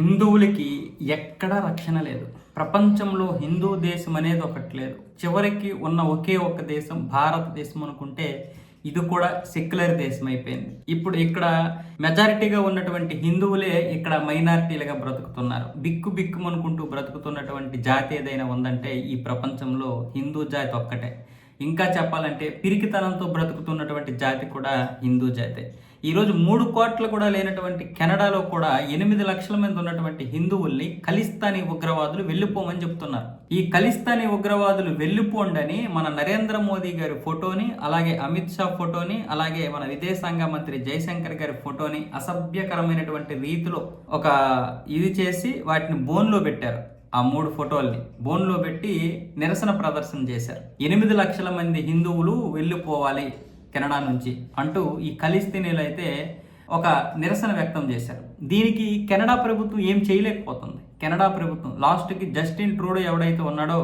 హిందువులకి ఎక్కడా రక్షణ లేదు. ప్రపంచంలో హిందూ దేశం అనేది ఒకటి లేదు. చివరికి ఉన్న ఒకే ఒక్క దేశం భారతదేశం అనుకుంటే ఇది కూడా సెక్యులర్ దేశం అయిపోయింది. ఇప్పుడు ఇక్కడ మెజారిటీగా ఉన్నటువంటి హిందువులే ఇక్కడ మైనారిటీలుగా బ్రతుకుతున్నారు. బిక్కు బిక్కు అనుకుంటూ బ్రతుకుతున్నటువంటి జాతి ఏదైనా ఉందంటే ఈ ప్రపంచంలో హిందూ జాతి ఒక్కటే. ఇంకా చెప్పాలంటే పిరికితనంతో బ్రతుకుతున్నటువంటి జాతి కూడా హిందూ జాతే. ఈరోజు మూడు కోట్ల కూడా లేనటువంటి కెనడాలో కూడా ఎనిమిది లక్షల మంది ఉన్నటువంటి హిందువుల్ని ఖలిస్తానీ ఉగ్రవాదులు వెళ్ళిపోమని చెప్తున్నారు. ఈ ఖలిస్తానీ ఉగ్రవాదులు వెళ్ళిపోండని మన నరేంద్ర మోదీ గారి ఫోటోని అలాగే అమిత్ షా ఫోటోని అలాగే మన విదేశాంగ మంత్రి జయశంకర్ గారి ఫోటోని అసభ్యకరమైనటువంటి రీతిలో ఒక ఇది చేసి వాటిని బోన్లో పెట్టారు. ఆ మూడు ఫోటోల్ని బోన్లో పెట్టి నిరసన ప్రదర్శన చేశారు. ఎనిమిది లక్షల మంది హిందువులు వెళ్ళిపోవాలి. కెనడా నుంచి అంటూ ఈ ఖలిస్తీనీలు అయితే ఒక నిరసన వ్యక్తం చేశారు. దీనికి కెనడా ప్రభుత్వం ఏం చేయలేకపోతుంది? కెనడా ప్రభుత్వం లాస్ట్కి జస్టిన్ ట్రూడో ఎవడైతే ఉన్నాడో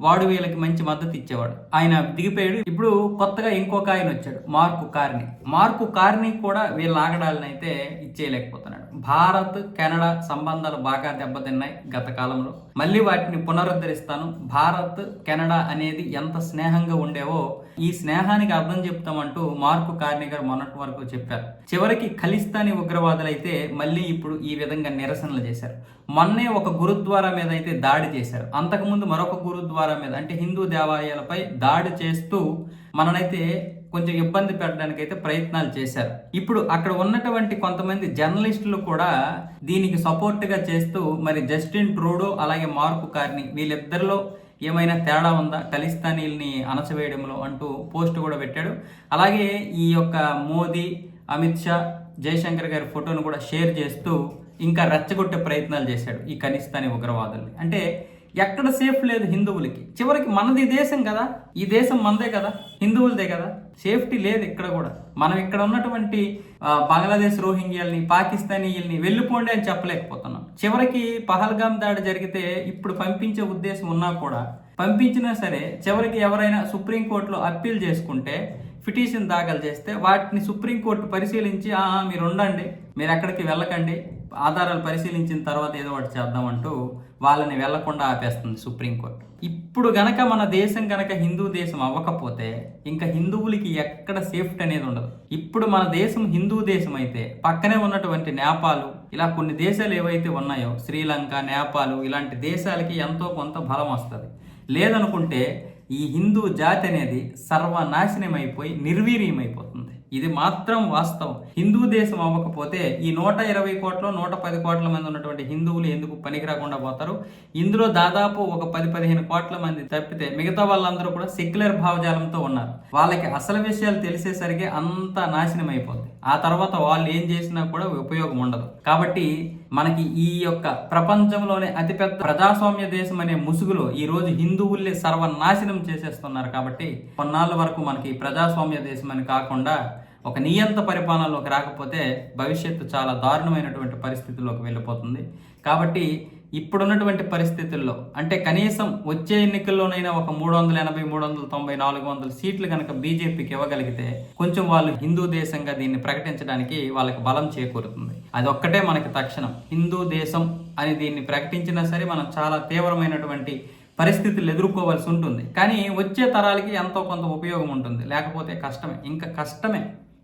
వాడు వీళ్ళకి మంచి మద్దతు ఇచ్చేవాడు. ఆయన దిగిపోయాడు. ఇప్పుడు కొత్తగా ఇంకొక ఆయన వచ్చాడు. మార్కు కార్ని. మార్కు కార్ని కూడా వీళ్ళ ఆగడాలను అయితే ఇచ్చేయలేకపోతున్నాడు. భారత్ కెనడా సంబంధాలు బాగా దెబ్బతిన్నాయి గత కాలంలో. మళ్ళీ వాటిని పునరుద్ధరిస్తాను. భారత్ కెనడా అనేది ఎంత స్నేహంగా ఉండేవో ఈ స్నేహానికి అర్థం చెప్తామంటూ మార్కు కార్ని గారు మొన్నటి వరకు చెప్పారు. చివరికి ఖలిస్తానీ ఉగ్రవాదులు అయితే మళ్ళీ ఇప్పుడు ఈ విధంగా నిరసనలు చేశారు. మొన్నే ఒక గురుద్వారా మీద అయితే దాడి చేశారు. అంతకుముందు మరొక గురుద్వారా మీద అంటే హిందూ దేవాలయాలపై దాడి చేస్తూ మననైతే కొంచెం ఇబ్బంది పెట్టడానికి అయితే ప్రయత్నాలు చేశారు. ఇప్పుడు అక్కడ ఉన్నటువంటి కొంతమంది జర్నలిస్టులు కూడా దీనికి సపోర్ట్గా చేస్తూ మరి జస్టిన్ ట్రూడో అలాగే మార్కు కార్ని వీళ్ళిద్దరిలో ఏమైనా తేడా ఉందా? ఖలిస్తానీల్ని అణచవేయడంలో అంటూ పోస్ట్ కూడా పెట్టాడు. అలాగే ఈ యొక్క మోదీ అమిత్ షా జయశంకర్ గారి ఫోటోను కూడా షేర్ చేస్తూ ఇంకా రెచ్చగొట్టే ప్రయత్నాలు చేశాడు ఈ ఖలిస్తానీ ఉగ్రవాదుల్ని. అంటే ఎక్కడ సేఫ్ లేదు హిందువులకి. చివరికి మనది దేశం కదా. ఈ దేశం మనదే కదా. హిందువులదే కదా. సేఫ్టీ లేదు ఇక్కడ కూడా. మనం ఇక్కడ ఉన్నటువంటి బంగ్లాదేశ్ రోహింగ్యాల్ని పాకిస్తానీయుల్ని వెళ్ళిపోండి అని చెప్పలేకపోతున్నాం. చివరికి పహల్గాం దాడి జరిగితే ఇప్పుడు పంపించే ఉద్దేశం ఉన్నా కూడా పంపించినా సరే చివరికి ఎవరైనా సుప్రీంకోర్టులో అప్పీల్ చేసుకుంటే పిటిషన్ దాఖలు చేస్తే వాటిని సుప్రీంకోర్టు పరిశీలించి ఆ, మీరు ఉండండి మీరు ఎక్కడికి వెళ్ళకండి. ఆధారాలు పరిశీలించిన తర్వాత ఏదో ఒకటి చేద్దామంటూ వాళ్ళని వెళ్ళకుండా ఆపేస్తుంది సుప్రీంకోర్టు. ఇప్పుడు గనక మన దేశం గనక హిందూ దేశం అవ్వకపోతే ఇంకా హిందువులకి ఎక్కడ సేఫ్టీ అనేది ఉండదు. ఇప్పుడు మన దేశం హిందూ దేశం అయితే పక్కనే ఉన్నటువంటి నేపాలు ఇలా కొన్ని దేశాలు ఏవైతే ఉన్నాయో శ్రీలంక నేపాలు ఇలాంటి దేశాలకి ఎంతో కొంత బలం వస్తుంది. లేదనుకుంటే ఈ హిందూ జాతి అనేది సర్వనాశనం అయిపోయి నిర్వీర్యం నిర్వీర్యమైపోతుంది. ఇది మాత్రం వాస్తవం. హిందూ దేశం అవ్వకపోతే ఈ నూట ఇరవై కోట్ల నూట పది కోట్ల మంది ఉన్నటువంటి హిందువులు ఎందుకు పనికి రాకుండా పోతారు? ఇందులో దాదాపు ఒక పది పదిహేను కోట్ల మంది తప్పితే మిగతా వాళ్ళందరూ కూడా సెక్యులర్ భావజాలంతో ఉన్నారు. వాళ్ళకి అసలు విషయాలు తెలిసేసరికి అంత నాశనం అయిపోతుంది ఆ తర్వాత వాళ్ళు ఏం చేసినా కూడా ఉపయోగం ఉండదు. కాబట్టి మనకి ఈ యొక్క ప్రపంచంలోనే అతిపెద్ద ప్రజాస్వామ్య దేశం అనే ముసుగులో ఈ రోజు హిందువుల్ని సర్వనాశనం చేసేస్తున్నారు కాబట్టి కొన్నాళ్ళ వరకు మనకి ప్రజాస్వామ్య దేశం అని కాకుండా ఒక నియంత పరిపాలనలోకి రాకపోతే భవిష్యత్తు చాలా దారుణమైనటువంటి పరిస్థితుల్లోకి వెళ్ళిపోతుంది. కాబట్టి ఇప్పుడున్నటువంటి పరిస్థితుల్లో అంటే కనీసం వచ్చే ఎన్నికల్లోనైనా ఒక మూడు వందల ఎనభై మూడు వందల తొంభై నాలుగు వందల సీట్లు కనుక బీజేపీకి ఇవ్వగలిగితే కొంచెం వాళ్ళు హిందూ దేశంగా దీన్ని ప్రకటించడానికి వాళ్ళకి బలం చేకూరుతుంది. అది ఒక్కటే మనకి తక్షణం. హిందూ దేశం అని దీన్ని ప్రకటించినా సరే మనం చాలా తీవ్రమైనటువంటి పరిస్థితులు ఎదుర్కోవాల్సి ఉంటుంది. కానీ వచ్చే తరాలకి ఎంతో కొంత ఉపయోగం ఉంటుంది. లేకపోతే కష్టమే. ఇంకా కష్టమే.